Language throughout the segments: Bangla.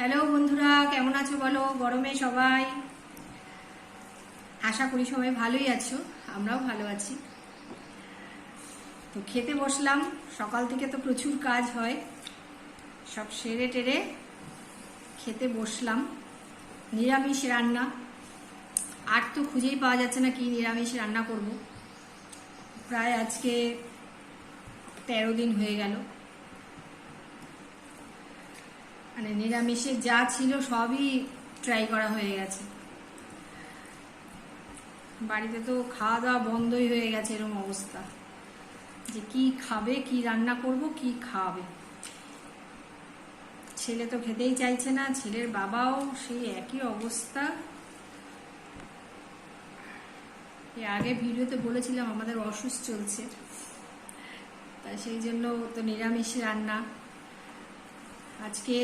হ্যালো বন্ধুরা, কেমন আছো বলো? গরমে সবাই? আশা করি সবাই ভালোই আছো, আমরাও ভালো আছি। তো খেতে বসলাম, সকাল থেকে তো প্রচুর কাজ হয়। সব সেরে টেরে খেতে বসলাম। নিরামিষ রান্না। আর তো খুঁজেই পাওয়া যাচ্ছে না কি নিরামিষ রান্না করব। প্রায় আজকে তেরো দিন হয়ে গেল। মানে নিরামিষে যা ছিল সবই ট্রাই করা হয়ে গেছে। বাড়িতে তো খাওয়া দাওয়া বন্ধই হয়ে গেছে এরকম অবস্থা। যে কি খাবে, কি রান্না করব, কি খাওয়াবে ছেলে তো খেতেই চাইছে না, ছেলের বাবাও সেই একই অবস্থা। এর আগে ভিডিওতে বলেছিলাম আমাদের অসুস্থ চলছে। তা সেই জন্য তো নিরামিষ রান্না। আজকে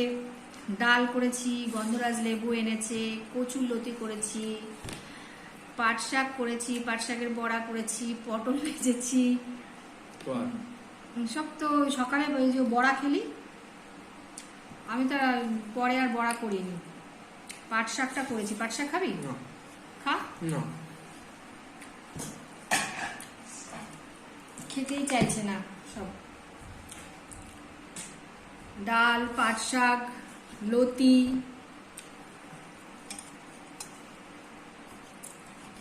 ডাল করেছি গন্ধরাজ লেবু এনেছে কচুর লতি করেছি পাট শাক করেছি পাট শাকের বড়া করেছি পটল ভেজেছি। সব তো সকালে ওই যে বড়া খেলি। আমি তো পরে আর বড়া করিনি। পাট শাকটা করেছি। পাট শাক খাবি? না। খা? না। খেতেই চাইছে না সব। ডাল পাট শাক লতি।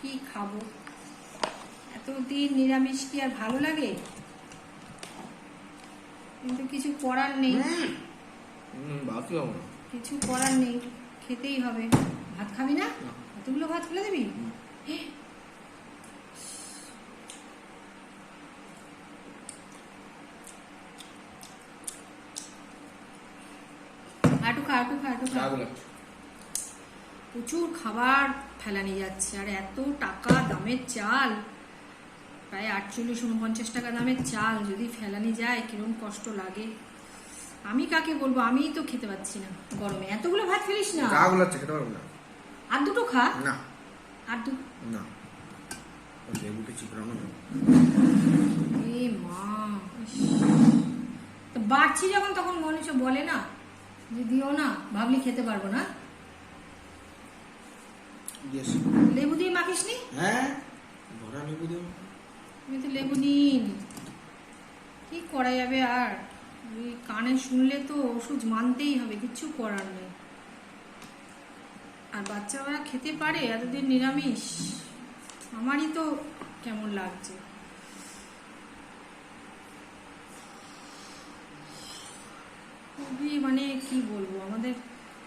কি খাব? এতদিন নিরামিষ কি আর ভালো লাগে? কিন্তু কিছু করার নেই। কিছু করার নেই খেতেই হবে। ভাত খাবি না? না। এতগুলো ভাত ফেলে দিবি? খা আটু খা আটু খা প্রচুর খাবার ফেলানি যাচ্ছে আর এত টাকা দামের চাল প্রায় আটচল্লিশ উনপঞ্চাশ টাকা দামের চাল যদি ফেলানি যায় কিরম কষ্ট লাগে। আমি কাকে বলব? আমি তো খেতে পাচ্ছি না গরমে। এতগুলো ভাত ফেলিস না। খেতে পারব না। আর দুটো খা। না। আর দু না। ওই চিপড়ানো এ মা বাড়ছি যখন তখন মানুষ বলে না দিও না ভাবলি খেতে পারব না? লেবু দিয়ে মাখিস নি হ্যাঁ। ভরা লেবু আমি তো লেবু নিন কি করা যাবে আর? ওই কানে শুনলে তো ওষুধ মানতেই হবে কিচ্ছু করার নেই। আর বাচ্চারা খেতে পারে এতদিন নিরামিষ। আমারই তো কেমন লাগছে। খুবই মানে কি বলব, আমাদের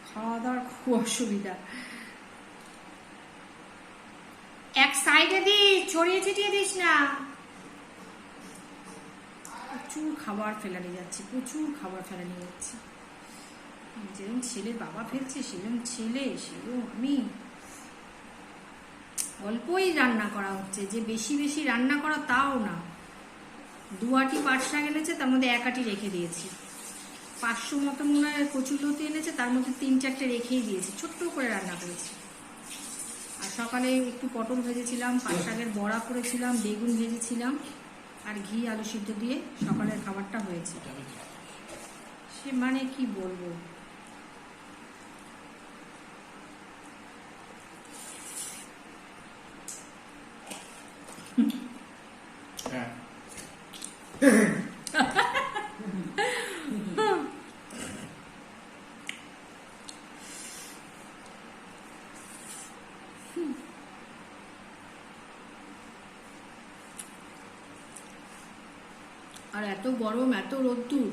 খাওয়া দাওয়ার খুব অসুবিধা। এক সাইডে দিস ছড়িয়ে ছিটিয়ে দিস না। প্রচুর খাবার ফেলানি যাচ্ছে, প্রচুর খাবার ফেলানি যাচ্ছে। যেরকম ছেলে বাবা ফেলছে সেরকম ছেলে সেরকম আমি। অল্পই রান্না করা হচ্ছে, যে বেশি বেশি রান্না করা তাও না। দু আটি পাট এনেছে, তার মধ্যে এক আটি রেখে দিয়েছি। পাঁচশো মতো মনে হয় কচুলতি এনেছে তার মধ্যে তিন চারটে রেখেই দিয়েছি ছোট্ট করে রান্না করেছি। আর সকালে একটু পটল ভেজেছিলাম পাট শাকের বড়া করেছিলাম বেগুন ভেজেছিলাম আর ঘি আলু সিদ্ধ দিয়ে সকালের খাবারটা হয়েছে। সে মানে কি বলব? হ্যাঁ। আর এত গরম, এত রোদ্দুর।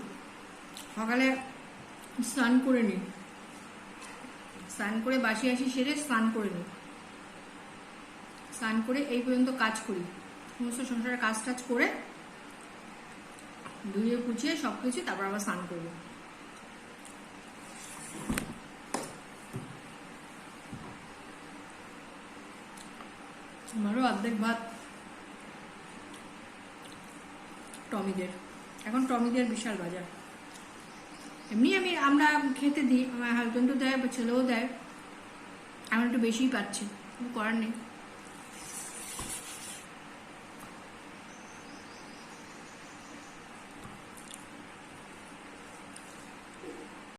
সকালে স্নান করে নিই স্নান করে বাসি আসি সেরে স্নান করে নিই স্নান করে এই পর্যন্ত কাজ করি। সমস্ত সংসারের কাজ টাজ করে ধুয়ে পুছিয়ে সব কিছু তারপর আবার স্নান করব। আমারও অর্ধেক ভাত টমিদের। এখন টমিদের বিশাল বাজার। এমনি আমি, আমরা খেতে দিই, আমার হাজবেন্ডও দেয় বা ছেলেও দেয়। এখন একটু বেশিই পাচ্ছি করার নেই।